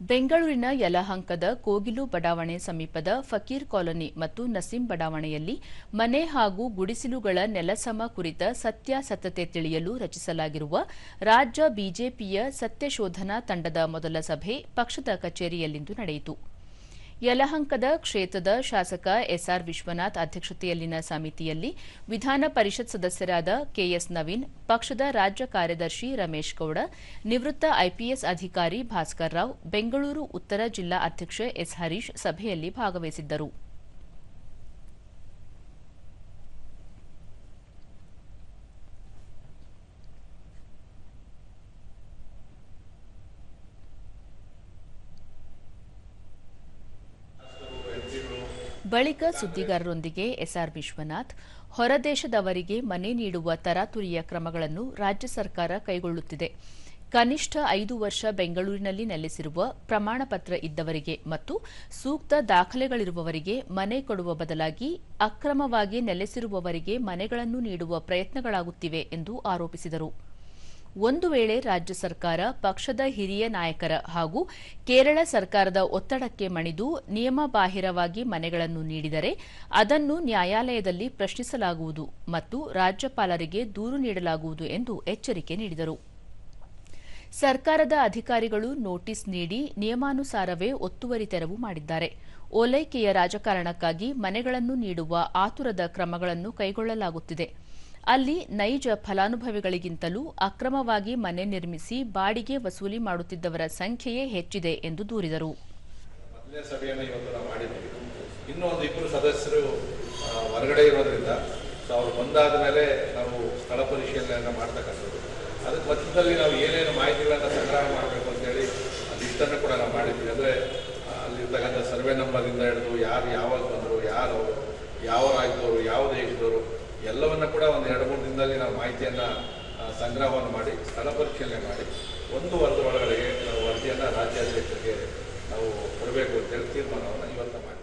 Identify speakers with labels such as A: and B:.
A: ಬೆಂಗಳೂರಿನ ಯಲಹಂಕದ ಕೋಗಿಲು ಬಡಾವಣೆ ಸಮೀಪದ ಫಕೀರ್ ಕಾಲೋನಿ ಮತ್ತು ನಸೀಂ ಬಡಾವಣೆಯಲ್ಲಿ ಮನೆ ಹಾಗೂ ಗುಡಿಸಿಲುಗಳ ನೆಲಸಮ ಕುರಿತ ಸತ್ಯಾಸತ್ಯತೆ ತಿಳಿಯಲು ರಚಿಸಲಾಗಿರುವ ರಾಜ್ಯ ಬಿಜೆಪಿಯ ಸತ್ಯಶೋಧನಾ ತಂಡದ ಮೊದಲ ಸಭೆ ಪಕ್ಷದ ಕಚೇರಿಯಲ್ಲಿಂದು ನಡೆಯಿತು. ಯಲಹಂಕದ ಕ್ಷೇತ್ರದ ಶಾಸಕ ಎಸ್ಆರ್ ವಿಶ್ವನಾಥ್ ಅಧ್ಯಕ್ಷತೆಯಲ್ಲಿನ ಸಮಿತಿಯಲ್ಲಿ ವಿಧಾನ ಪರಿಷತ್ ಸದಸ್ಯರಾದ ಕೆಎಸ್ ನವೀನ್, ಪಕ್ಷದ ರಾಜ್ಯ ಕಾರ್ಯದರ್ಶಿ ರಮೇಶ್ ಗೌಡ, ನಿವೃತ್ತ ಐಪಿಎಸ್ ಅಧಿಕಾರಿ ಭಾಸ್ಕರ್ ರಾವ್, ಬೆಂಗಳೂರು ಉತ್ತರ ಜಿಲ್ಲಾ ಅಧ್ಯಕ್ಷ ಎಸ್ ಹರೀಶ್ ಸಭೆಯಲ್ಲಿ ಭಾಗವಹಿಸಿದ್ದರು. ಬಳಿಕ ಸುದ್ದಿಗಾರರೊಂದಿಗೆ ಎಸ್ಆರ್ ವಿಶ್ವನಾಥ್ ಹೊರದೇಶದವರಿಗೆ ಮನೆ ನೀಡುವ ತರಾತುರಿಯ ಕ್ರಮಗಳನ್ನು ರಾಜ್ಯ ಸರ್ಕಾರ ಕೈಗೊಳ್ಳುತ್ತಿದೆ. ಕನಿಷ್ಠ ಐದು ವರ್ಷ ಬೆಂಗಳೂರಿನಲ್ಲಿ ನೆಲೆಸಿರುವ ಪ್ರಮಾಣ ಪತ್ರ ಇದ್ದವರಿಗೆ ಮತ್ತು ಸೂಕ್ತ ದಾಖಲೆಗಳಿರುವವರಿಗೆ ಮನೆ ಕೊಡುವ ಬದಲಾಗಿ ಅಕ್ರಮವಾಗಿ ನೆಲೆಸಿರುವವರಿಗೆ ಮನೆಗಳನ್ನು ನೀಡುವ ಪ್ರಯತ್ನಗಳಾಗುತ್ತಿವೆ ಎಂದು ಆರೋಪಿಸಿದರು. ಒಂದು ವೇಳೆ ರಾಜ್ಯ ಸರ್ಕಾರ, ಪಕ್ಷದ ಹಿರಿಯ ನಾಯಕರ ಹಾಗೂ ಕೇರಳ ಸರ್ಕಾರದ ಒತ್ತಡಕ್ಕೆ ಮಣಿದು ನಿಯಮಬಾಹಿರವಾಗಿ ಮನೆಗಳನ್ನು ನೀಡಿದರೆ ಅದನ್ನು ನ್ಯಾಯಾಲಯದಲ್ಲಿ ಪ್ರಶ್ನಿಸಲಾಗುವುದು ಮತ್ತು ರಾಜ್ಯಪಾಲರಿಗೆ ದೂರು ನೀಡಲಾಗುವುದು ಎಂದು ಎಚ್ಚರಿಕೆ ನೀಡಿದರು. ಸರ್ಕಾರದ ಅಧಿಕಾರಿಗಳು ನೋಟಿಸ್ ನೀಡಿ ನಿಯಮಾನುಸಾರವೇ ಒತ್ತುವರಿ ತೆರವು ಮಾಡಿದ್ದಾರೆ. ಓಲೈಕೆಯ ರಾಜಕಾರಣಕ್ಕಾಗಿ ಮನೆಗಳನ್ನು ನೀಡುವ ಆತುರದ ಕ್ರಮಗಳನ್ನು ಕೈಗೊಳ್ಳಲಾಗುತ್ತಿದೆ. ಅಲ್ಲಿ ನೈಜ ಫಲಾನುಭವಿಗಳಿಗಿಂತಲೂ ಅಕ್ರಮವಾಗಿ ಮನೆ ನಿರ್ಮಿಸಿ ಬಾಡಿಗೆ ವಸೂಲಿ ಮಾಡುತ್ತಿದ್ದವರ ಸಂಖ್ಯೆಯೇ ಹೆಚ್ಚಿದೆ ಎಂದು ದೂರಿದರು.
B: ಇನ್ನೊಂದು ಇಬ್ಬರು ಸದಸ್ಯರು ಹೊರಗಡೆ ಇರೋದ್ರಿಂದ ಸೊ ಅವ್ರು ಬಂದಾದ ಮೇಲೆ ನಾವು ಸ್ಥಳ ಪರಿಶೀಲನೆಯನ್ನು ಮಾಡ್ತಕ್ಕಂಥದ್ದು. ಅದಕ್ಕೆ ಮಧ್ಯದಲ್ಲಿ ನಾವು ಏನೇನು ಮಾಹಿತಿಗಳನ್ನು ಸಂಗ್ರಹ ಮಾಡಬೇಕು ಅಂತೇಳಿ ಲಿಸ್ಟನ್ನು ಕೂಡ ನಾವು ಮಾಡಿದ್ವಿ ಅಂದರೆ ಅಲ್ಲಿರ್ತಕ್ಕಂಥ ಸರ್ವೆ ನಂಬರಿಂದ ಹಿಡಿದು ಯಾರು ಯಾವಾಗ ಬಂದರು, ಯಾರು, ಯಾವ ರಾಜ್ಯದವರು ಯಾವ ದೇಶದವರು ಎಲ್ಲವನ್ನ ಕೂಡ ಒಂದು ಎರಡು ಮೂರು ದಿನದಲ್ಲಿ ನಾವು ಮಾಹಿತಿಯನ್ನು ಸಂಗ್ರಹವನ್ನು ಮಾಡಿ, ಸ್ಥಳ ಪರಿಶೀಲನೆ ಮಾಡಿ, ಒಂದು ವರ್ಷದ ಒಳಗಡೆ ನಾವು ವರದಿಯನ್ನು ರಾಜ್ಯಾಧ್ಯಕ್ಷರಿಗೆ ನಾವು ಕೊಡಬೇಕು ಅಂತೇಳಿ ತೀರ್ಮಾನವನ್ನು ಇವತ್ತು ಮಾಡಿ